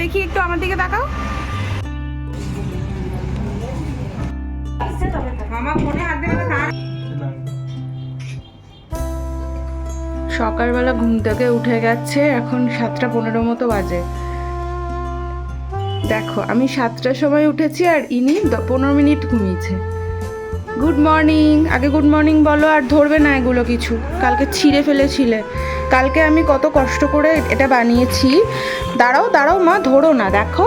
দেখি একটু আমার দিকে তাকাও। সকালবেলা ঘুম থেকে উঠে গেছে, এখন সাতটা পনেরো মতো বাজে। দেখো, আমি সাতটার সময় উঠেছি আর ইনি পনেরো মিনিট ঘুমিয়েছে। গুড মর্নিং, আগে গুড মর্নিং বলো আর ধরবে না এগুলো কিছু। কালকে ছিঁড়ে ফেলেছিলে। কালকে আমি কত কষ্ট করে এটা বানিয়েছি। দাঁড়াও দাঁড়াও মা, ধরো না, দেখো।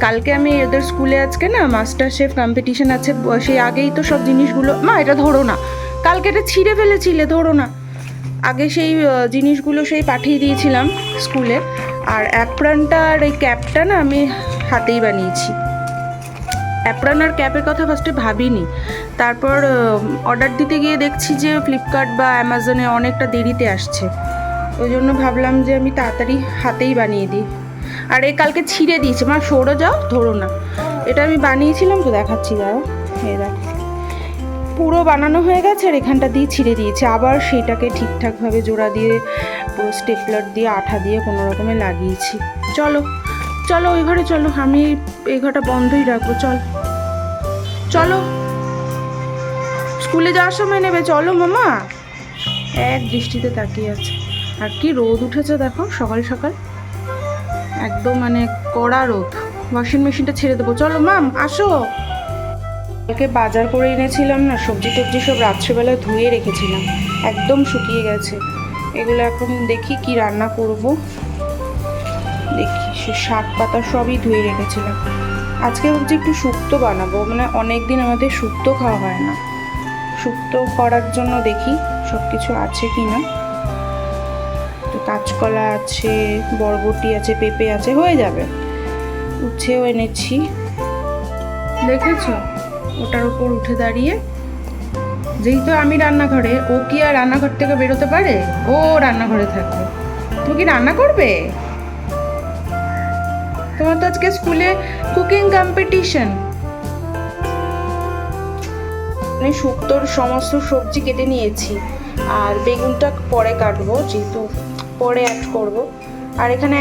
কালকে আমি এদের স্কুলে আজকে না মাস্টার শেফ কম্পিটিশন আছে সেই আগেই তো সব জিনিসগুলো, মা, এটা ধরো না। কালকে এটা ছিঁড়ে ফেলেছিলে, ধরো না। আগে সেই জিনিসগুলো সেই পাঠিয়ে দিয়েছিলাম স্কুলে। আর অ্যাপ্রানটা আর এই ক্যাপটা না আমি হাতেই বানিয়েছি। অ্যাপ্রান আর ক্যাপের কথা ফার্স্টে ভাবিনি। তারপর অর্ডার দিতে গিয়ে দেখছি যে ফ্লিপকার্ট বা অ্যামাজনে অনেকটা দেরিতে আসছে। ওই জন্য ভাবলাম যে আমি তাড়াতাড়ি হাতেই বানিয়ে দিই। আর এ কালকে ছিঁড়ে দিয়েছে। মা, সরো যাও, ধরো না। এটা আমি বানিয়েছিলাম তো, দেখাচ্ছি, দাঁড়াও। এই পুরো বানানো হয়ে গেছে আর এখানটা দিয়ে ছিঁড়ে দিয়েছে। আবার সেটাকে ঠিকঠাকভাবে জোড়া দিয়ে পুরো স্টেপলার দিয়ে, আঠা দিয়ে কোনো রকমে লাগিয়েছি। চলো চলো ওই ঘরে, চলো। আমি এই ঘরটা বন্ধই রাখব, চল। চলো। স্কুলে যাওয়ার সময় নেবে। চলো মামা। এক দৃষ্টিতে তাকিয়ে আছে। আর কি রোদ উঠেছে দেখো, সকাল সকাল। একদম মানে কড়া রোদ। ওয়াশিং মেশিনটা ছেড়ে দেবো। চলো মাম, আসো। কালকে বাজার করে এনেছিলাম না, সবজি টবজি সব রাত্রেবেলা ধুয়ে রেখেছিলাম। একদম শুকিয়ে গেছে। এগুলো এখন দেখি কি রান্না করব। দেখি, সে শাক পাতা সবই ধুয়ে রেখেছিলাম। আজকে ভাবছি একটু শুক্তো বানাবো মানে অনেক দিন আমাদের শুক্তো খাওয়া হয় না। শুক্তো করার জন্য দেখি সব কিছু আছে কি না তো কাঁচকলা আছে, বরবটি আছে, পেঁপে আছে, হয়ে যাবে। উচ্ছেও এনেছি। দেখেছ? ওটার উপর উঠে দাঁড়িয়ে। যেহেতু আমি রান্নাঘরে, ও কি আর রান্নাঘর থেকে বেরোতে পারে? ও রান্নাঘরে থাকবে। তুমি কি রান্না করবে? তোমার তো আজকে স্কুলে কুকিং কম্পিটিশন আমি শুক্তোর সমস্ত সবজি কেটে নিয়েছি আর বেগুনটা পরে কাটবো যেহেতু পরে অ্যাড করব। আর এখানে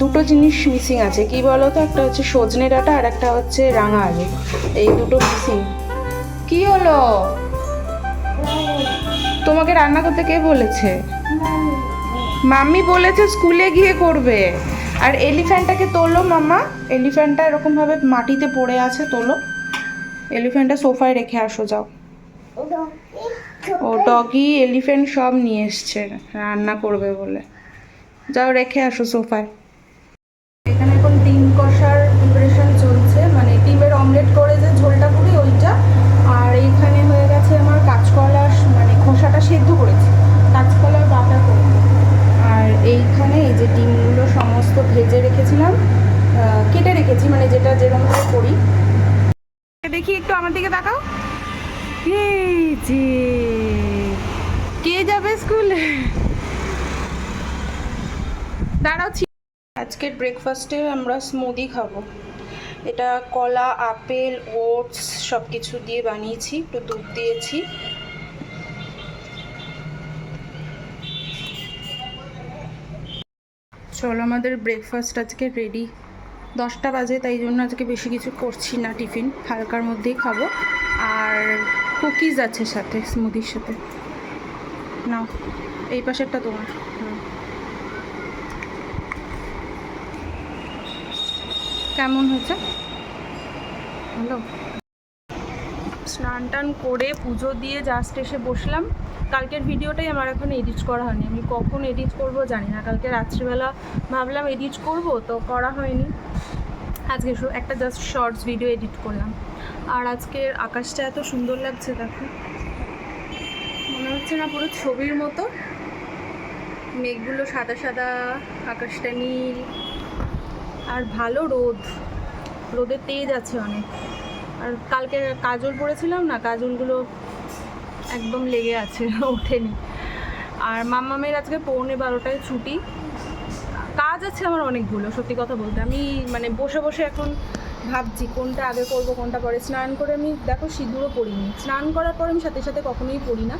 দুটো জিনিস মিসিং আছে। কি বলো তো একটা হচ্ছে সজনে ডাটা আর একটা হচ্ছে রাঙা আলু। এই দুটো মিসিং কি হলো? তোমাকে রান্না করতে কে বলেছে? মাম্মি বলেছে স্কুলে গিয়ে করবে। আর এলিফ্যান্টটাকে তোলো মামা এলিফ্যান্টটা এরকমভাবে মাটিতে পড়ে আছে তোলো। এলিফ্যান্টটা সোফায় রেখে আসো যাও। ও ডগি এলিফ্যান্ট সব নিয়ে এসছে রান্না করবে বলে। যাও রেখে আসো সোফায় এখানে এখন ডিম কষার প্রিপারেশন চলছে মানে ডিমের অমলেট করে যে ঝোলটা করি ওইটা আর এইখানে হয়ে গেছে আমার কাঁচকলা মানে খোসাটা সেদ্ধ করেছি কাঁচকলার বাটা করব আর এইখানে এই যে ডিমগুলো সমস্ত ভেজে রেখেছিলাম আহ, কেটে রেখেছি মানে যেটা যেরকম করে করি। দেখি একটু আমার দিকে তাকাও। কে যাবে স্কুলে? দাঁড়াও ছি- আজকের ব্রেকফাস্টে আমরা স্মুদি খাব। এটা কলা আপেল ওটস সব কিছু দিয়ে বানিয়েছি একটু দুধ দিয়েছি। চলো আমাদের ব্রেকফাস্ট আজকে রেডি দশটা বাজে, তাই জন্য আজকে বেশি কিছু করছি না টিফিন। হালকার মধ্যেই খাব। আর কুকিজ আছে সাথে, স্মুদির সাথে। নাও, এই পাশেরটা তোমার। কেমন হয়েছে? ভালো? স্নান টান করে পুজো দিয়ে জাস্ট এসে বসলাম। কালকের ভিডিওটাই আমার এখন এডিট করা হয়নি। আমি কখন এডিট করব জানি না। কালকে রাত্রিবেলা ভাবলাম এডিট করব, তো করা হয়নি। আজকে একটা জাস্ট শর্টস ভিডিও এডিট করলাম। আর আজকের আকাশটা এত সুন্দর লাগছে, দেখো। মনে হচ্ছে না পুরো ছবির মতো। মেঘগুলো সাদা সাদা, আকাশটা নীল। আর ভালো রোদ। রোদের তেজ আছে অনেক। আর কালকে কাজল পরেছিলাম না, কাজলগুলো একদম লেগে আছে, ওঠেনি। আর মাম্মামের আজকে পৌনে বারোটায় ছুটি। কাজ আছে আমার অনেকগুলো, সত্যি কথা বলতে। আমি মানে বসে বসে এখন ভাবছি কোনটা আগে করব, কোনটা পরে। স্নান করে আমি, দেখো সিঁদুরও পরিনি স্নান করার পর আমি সাথে সাথে কখনোই পরি না।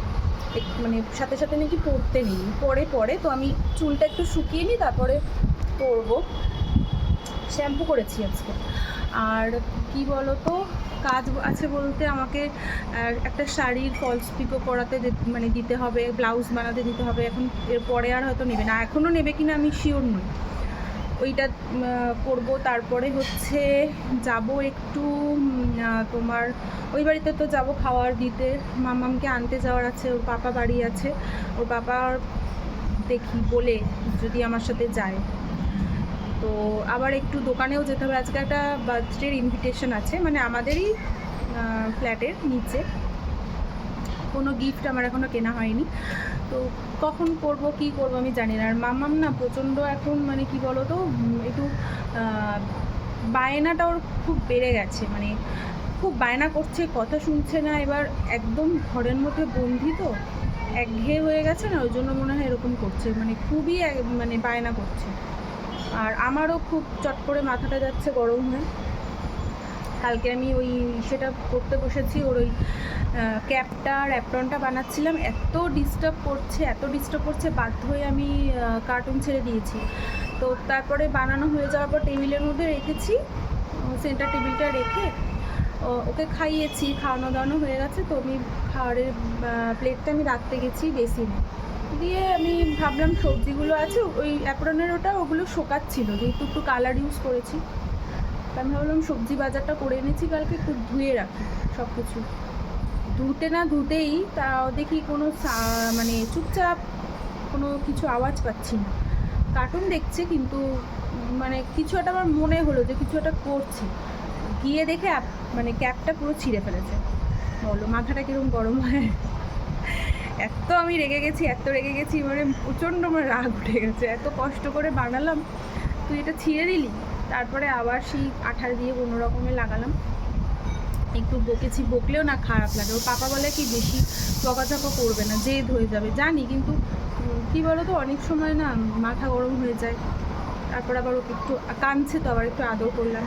মানে সাথে সাথে নাকি পড়তে নেই। পরে পরে, তো আমি চুলটা একটু শুকিয়ে নিই, তারপরে পরবো। শ্যাম্পু করেছি আজকে। আর কি বলো তো কাজ আছে বলতে আমাকে একটা শাড়ির ফলস পিকো করাতে মানে দিতে হবে ব্লাউজ বানাতে দিতে হবে, এখন এরপরে আর হয়তো নেবে না। এখনও নেবে কিনা আমি শিওর নই। ওইটা করব, তারপরে হচ্ছে যাব একটু তোমার ওই বাড়িতে তো যাব খাওয়ার দিতে। মামামকে আনতে যাওয়ার আছে, ওর পাপা বাড়ি আছে। ওর পাপার দেখি বলে, যদি আমার সাথে যায়। তো আবার একটু দোকানেও যেতে হবে। আজকে একটা বার্থডের ইনভিটেশন আছে মানে আমাদেরই ফ্ল্যাটের নিচে। কোনো গিফট আমার এখনও কেনা হয়নি। তো কখন করব, কি করব আমি জানি না। আর মামাম না প্রচণ্ড এখন মানে কি বলো তো একটু বায়নাটা ওর খুব বেড়ে গেছে। মানে খুব বায়না করছে, কথা শুনছে না। এবার একদম ঘরের মধ্যে বন্দি তো, একঘেয়ে হয়ে গেছে না, ওই জন্য মনে হয় এরকম করছে। মানে খুবই মানে বায়না করছে। আর আমারও খুব চট করে মাথাটা যাচ্ছে গরম হয়ে। কালকে আমি ওই সেটা করতে বসেছি, ওর ওই ক্যাপটা আর অ্যাপ্রনটা বানাচ্ছিলাম। এত ডিস্টার্ব করছে, এত ডিস্টার্ব করছে, বাধ্য হয়ে আমি কার্টুন ছেড়ে দিয়েছি। তো তারপরে বানানো হয়ে যাওয়ার পর টেবিলের মধ্যে রেখেছি সেন্টার টেবিলটা রেখে ওকে খাইয়েছি, খাওয়ানো দাওয়ানো হয়ে গেছে। তো আমি খাওয়ারের প্লেটটা আমি রাখতে গেছি বেসিনে দিয়ে আমি ভাবলাম সবজিগুলো আছে, ওই অ্যাপ্রনের ওটা, ওগুলো শোকাচ্ছিল, যেহেতু একটু কালার ইউজ করেছি। তা আমি ভাবলাম সবজি বাজারটা করে এনেছি, কালকে একটু ধুয়ে রাখি সব কিছু ধুতে না ধুতেই তাও দেখি কোনো মানে চুপচাপ কোনো কিছু আওয়াজ পাচ্ছি না। কার্টুন দেখছে কিন্তু মানে কিছু একটা আমার মনে হলো যে কিছু একটা করছে। গিয়ে দেখে মানে ক্যাপটা পুরো ছিঁড়ে ফেলেছে। বলো, মাথাটা কীরকম গরম হয়? এত আমি রেগে গেছি, এত রেগে গেছি মানে প্রচণ্ড আমার রাগ উঠে গেছে। এত কষ্ট করে বানালাম, তুই এটা ছিঁড়ে দিলি, তারপরে আবার সেই আঠার দিয়ে কোনো রকমে লাগালাম। একটু বকেছি, বকলেও না খারাপ লাগে। ওর পাপা বলে কি বেশি বকাঝকা করবে না, জেদ হয়ে যাবে, জানি, কিন্তু কি বলো তো অনেক সময় না মাথা গরম হয়ে যায়। তারপর আবার ওকে একটু কাঁদছে তো, আবার একটু আদর করলাম।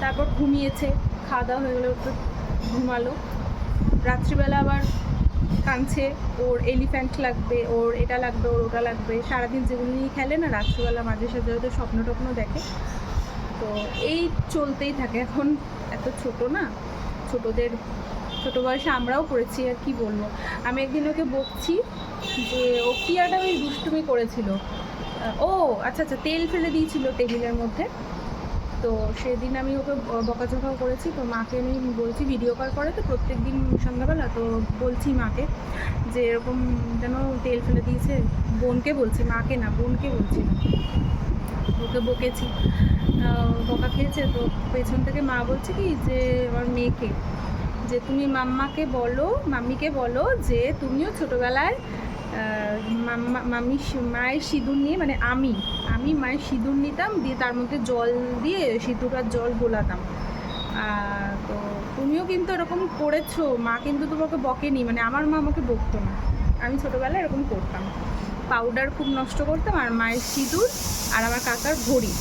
তারপর ঘুমিয়েছে, খাওয়া দাওয়া হয়ে গেলে একটু ঘুমালো। রাত্রিবেলা আবার কাঁদছে, ওর এলিফ্যান্ট লাগবে, ওর এটা লাগবে, ওর ওটা লাগবে। সারাদিন যেগুলো নিয়ে খেলে না, রাত্রিবেলা মাঝে সাঝে হয়তো স্বপ্ন টপ্ন দেখে। তো এই চলতেই থাকে। এখন এত ছোট না, ছোটদের, ছোট বয়সে আমরাও করেছি, আর কি বলব। আমি একদিন ওকে বকছি যে, ও কি একটা ওই দুষ্টুমি করেছিল? ও আচ্ছা আচ্ছা তেল ফেলে দিয়েছিল টেবিলের মধ্যে। তো সেদিন আমি ওকে বকাঝকাও করেছি, তো মাকে আমি বলছি ভিডিও কল করে তো প্রত্যেক দিন সন্ধ্যাবেলা, তো বলছি মাকে যে এরকম যেন তেল ফেলে দিয়েছে, বোনকে বলছি, মাকে না, বোনকে বলছি। ওকে বকেছি। বকা খেয়েছে, তো পেছন থেকে মা বলছে কি যে আমার মেয়েকে, যে তুমি মাম্মাকে বলো, মাম্মিকে বলো যে তুমিও ছোটোবেলায় সি- মায়ের সিঁদুর নিয়ে মানে আমি আমি মায়ের সিঁদুর নিতাম, দিয়ে তার মধ্যে জল দিয়ে সিঁদুর আর জল গোলাতাম। তো তুমিও কিন্তু এরকম করেছ, মা কিন্তু তোমাকে বকেনি মানে আমার মা আমাকে বকতো না। আমি ছোটোবেলায় এরকম করতাম। পাউডার খুব নষ্ট করতাম, আর মায়ের সিঁদুর, আর আমার কাকার ঘড়ি।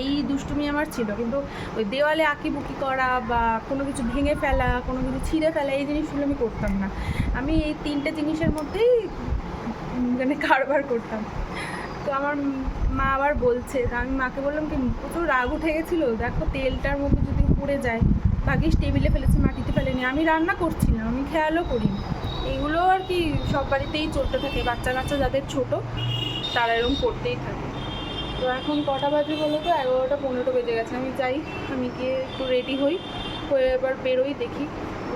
এই দুষ্টুমি আমার ছিল। কিন্তু ওই দেওয়ালে আঁকিবুকি করা বা কোনো কিছু ভেঙে ফেলা, কোনো কিছু ছিঁড়ে ফেলা, এই জিনিসগুলো আমি করতাম না। আমি এই তিনটে জিনিসের মধ্যেই মানে কারবার করতাম। তো আমার মা আবার বলছে, তা আমি মাকে বললাম কি, প্রচুর রাগ উঠে গেছিল। দেখো তেলটার মধ্যে যদি পড়ে যায় ভাগিস টেবিলে ফেলেছে, মাটিতে ফেলেনি। আমি রান্না করছি না, আমি খেয়ালও করিনি। এগুলো আর কি সব বাড়িতেই চলতে থাকে। বাচ্চা কাচ্চা যাদের ছোট, তারা এরকম করতেই থাকে। তো এখন কটা বাজে বলো তো? এগারোটা পনেরোটা বেজে গেছে। আমি যাই, আমি গিয়ে একটু রেডি হই। হয়ে এবার বেরোই দেখি।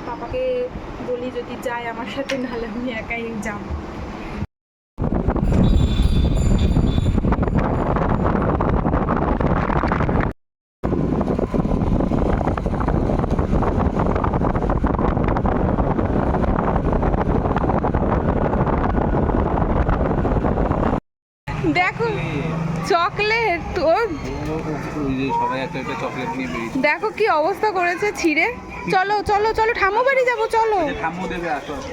পাপাকে বলি যদি যায় আমার সাথে, নাহলে আমি একাই যাব দেখো চকলেট তোর ওই যে সবাই একটা একটা চকলেট নিয়ে বেরিয়েছে দেখো কি অবস্থা করেছে ছিঁড়ে। চলো চলো চলো ঠাম্মু বাড়ি যাব চলো।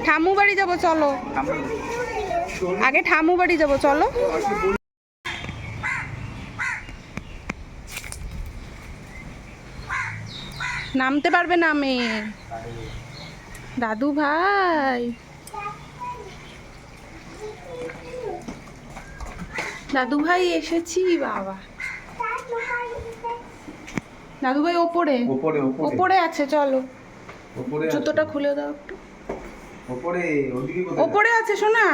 ঠাম্মু বাড়ি যাব চলো। আগে ঠাম্মু বাড়ি যাব চলো। নামতে পারবে না মেয়ে। দাদু ভাই। দাদু ভাই এসেছি বাবা। দাদু ভাই ওপরে? ওপরে ওপরে। ওপরে আছে চলো। ওপরে জুতোটা খুলে দাও একটু। ওপরে ওদিকে কোথায়? ওপরে আছে শোনা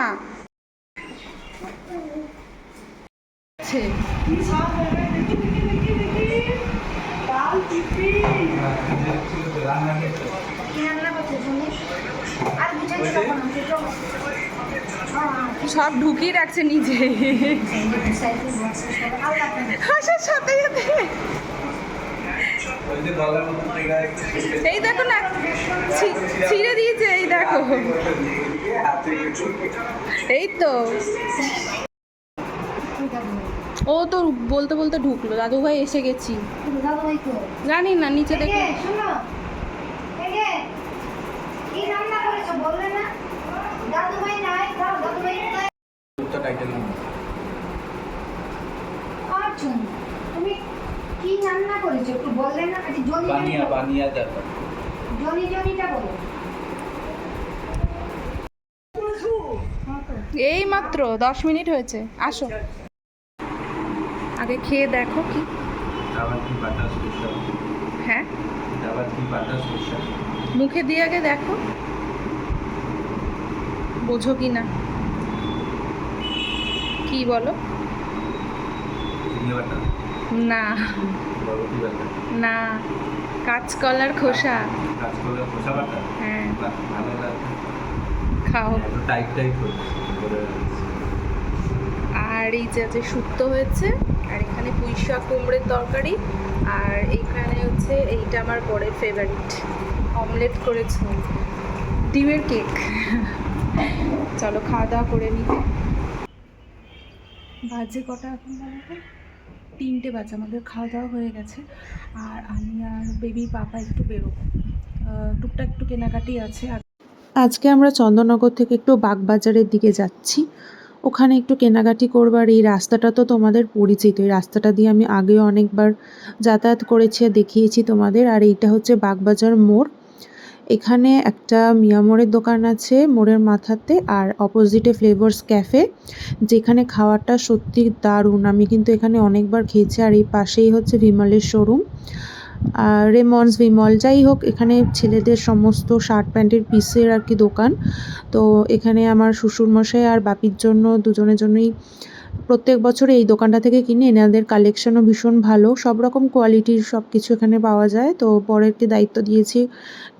আছে। সব ঢুকিয়ে রাখছে নিজে। হাসার সাথে সাথে ওই যে গলার মতো লেগে আছে। এই দেখো না ছিঁড়ে দিয়েছে এই দেখো। এই তো। ও তো বলতে বলতে ঢুকলো দাদু ভাই এসে গেছি। জানি না নিচে দেখো। মুখটা টাইটেল তুমি কি রান্না করেছ একটু বললে না? একটু জনি বানিয়া বানিয়া যাবে জনি জনিটা বলো। এই মাত্র দশ মিনিট হয়েছে। আসো। আগে খেয়ে দেখো কি। হ্যাঁ? মুখে দিয়ে আগে দেখো। বোঝো কি না। কি বলো? না। না। কাঁচকলার খোসা। কাঁচকলা খোসা বাটা? হ্যাঁ। ভালো লাগে খাও। টাইট টাইট আর এই যে আছে শুক্তো হয়েছে আর এখানে পুঁই শাক কুমড়ের তরকারি আর এইখানে হচ্ছে এইটা আমার বরের ফেভারিট অমলেট করেছে। ডিমের কেক। চলো খাওয়া দাওয়া করে নিই বাজে কটা এখন তিনটে বাজে, আমাদের খাওয়া দাওয়া হয়ে গেছে। আর আমি আর বেবি পাপা একটু বেরোবো। টুকটাক একটু কেনাকাটি আছে। আজকে আমরা চন্দননগর থেকে একটু বাগবাজারের দিকে যাচ্ছি। ওখানে একটু কেনাকাটি করবার এই রাস্তাটা তো তোমাদের পরিচিত। এই রাস্তাটা দিয়ে আমি আগেও অনেকবার যাতায়াত করেছি আর দেখিয়েছি তোমাদের। আর এইটা হচ্ছে বাগবাজার মোড়। এখানে একটা মিয়ামোড়ের দোকান আছে, মোড়ের মাথাতে, আর অপোজিটে ফ্লেভার্স ক্যাফে যেখানে খাওয়াটা সত্যি দারুণ। আমি কিন্তু এখানে অনেকবার খেয়েছি, আর এই পাশেই হচ্ছে ভিমলের শোরুম আর রেমন্ডস বিমল যাই হোক, এখানে ছেলেদের সমস্ত শার্ট প্যান্টের পিসের আর কি দোকান। তো এখানে আমার শ্বশুরমশাই আর বাপির জন্য দুজনের জন্যই প্রত্যেক বছর এই দোকানটা থেকে কিনে এনাদের কালেকশনও ভীষণ ভালো। সব রকম কোয়ালিটির সব কিছু এখানে পাওয়া যায়। তো পরেরকে দায়িত্ব দিয়েছি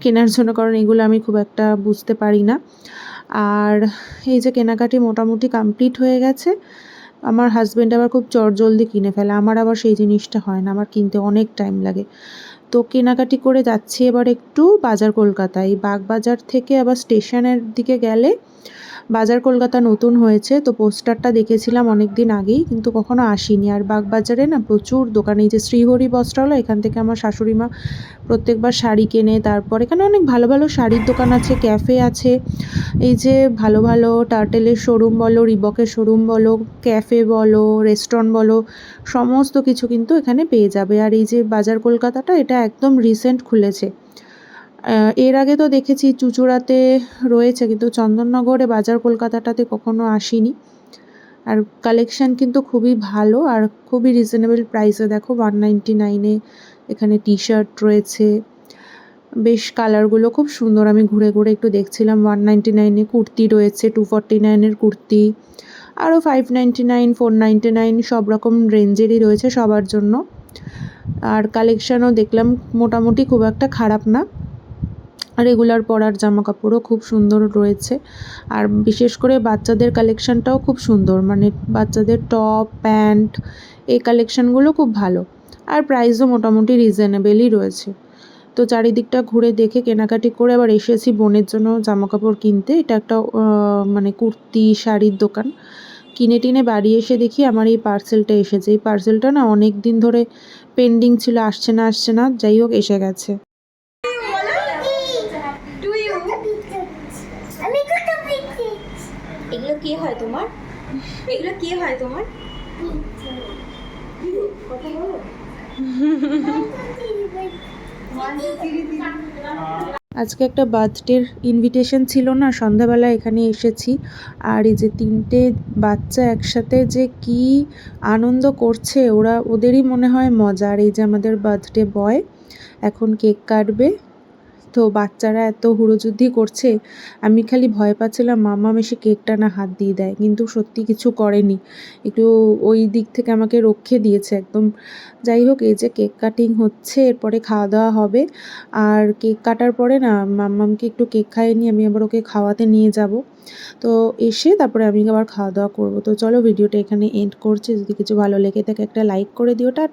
কেনার জন্য, কারণ এগুলো আমি খুব একটা বুঝতে পারি না। আর এই যে কেনাকাটি মোটামুটি কমপ্লিট হয়ে গেছে। আমার হাজব্যান্ড আবার খুব চটজলদি কিনে ফেলে। আমার আবার সেই জিনিসটা হয় না। আমার কিনতে অনেক টাইম লাগে। তো কেনাকাটি করে যাচ্ছি এবার একটু বাজার কলকাতায়। বাগবাজার থেকে আবার স্টেশনের দিকে গেলে বাজার কলকাতা নতুন হয়েছে, তো পোস্টারটা দেখেছিলাম অনেক দিন আগেই, কিন্তু কখনো আসিনি। আর বাগবাজারে না প্রচুর দোকান, এই যে শ্রীহরি বস্ত্রালয়, এখান থেকে আমার শাশুড়ি মা প্রত্যেকবার শাড়ি কেনে, তারপর এখানে অনেক ভালো ভালো শাড়ির দোকান আছে, ক্যাফে আছে। এই যে ভালো ভালো টার্টেলের শোরুম বলো, রিবকের শোরুম বলো, ক্যাফে বলো, রেস্টুরেন্ট বলো, সমস্ত কিছু কিন্তু এখানে পেয়ে যাবে। আর এই যে বাজার কলকাতাটা, এটা একদম রিসেন্ট খুলেছে। এর আগে তো দেখেছি চুচুড়াতে রয়েছে, কিন্তু চন্দননগরে, বাজার কলকাতাটাতে কখনো আসিনি। আর কালেকশান কিন্তু খুবই ভালো আর খুবই রিজনেবল প্রাইসে দেখো ওয়ান নাইনটি নাইনে এখানে টি শার্ট রয়েছে। বেশ কালারগুলো খুব সুন্দর। আমি ঘুরে ঘুরে একটু দেখছিলাম ওয়ান নাইনটি নাইনে কুর্তি রয়েছে টু ফর্টি নাইনের কুর্তি। আরও five ninety nine four ninety nine সব রকম রেঞ্জেরই রয়েছে সবার জন্য। আর কালেকশানও দেখলাম মোটামুটি খুব একটা খারাপ না। রেগুলার পরার জামা কাপড়ও খুব সুন্দর রয়েছে। আর বিশেষ করে বাচ্চাদের কালেকশানটাও খুব সুন্দর। মানে বাচ্চাদের টপ প্যান্ট এই কালেকশানগুলো খুব ভালো। আর প্রাইসও মোটামুটি রিজনেবেলই রয়েছে। তো চারিদিকটা ঘুরে দেখে কেনাকাটি করে আবার এসেছি বোনের জন্য জামা কাপড় কিনতে। এটা একটা মানে কুর্তি, শাড়ির দোকান। কিনে টিনে বাড়ি এসে দেখি আমার এই পার্সেলটা এসেছে। এই পার্সেলটা না অনেক দিন ধরে পেন্ডিং ছিল, আসছে না আসছে না, যাই হোক, এসে গেছে এগুলো কি হয় তোমার? এগুলো কি হয় তোমার? আজকে একটা বার্থডের ইনভিটেশন ছিল না সন্ধ্যাবেলা এখানে এসেছি। আর এই যে তিনটে বাচ্চা একসাথে যে কি আনন্দ করছে, ওরা, ওদেরই মনে হয় মজা। আর এই যে আমাদের বার্থডে বয়, এখন কেক কাটবে। তো বাচ্চারা এত হুড়োযুদ্ধি করছে, আমি খালি ভয় পাচ্ছিলাম মামা এসে কেকটা না হাত দিয়ে দেয়, কিন্তু সত্যি কিছু করেনি। একটু ওই দিক থেকে আমাকে রক্ষে দিয়েছে একদম। যাই হোক, এই যে কেক কাটিং হচ্ছে, এরপরে খাওয়া দাওয়া হবে। আর কেক কাটার পরে না, মাম্মামকে একটু কেক খাইয়ে নিয়ে আমি আবার ওকে খাওয়াতে নিয়ে যাব। তো এসে তারপরে আমি আবার খাওয়া দাওয়া করব। তো চলো, ভিডিওটা এখানে এন্ড করছি। যদি কিছু ভালো লেগে থাকে, একটা লাইক করে দিও টা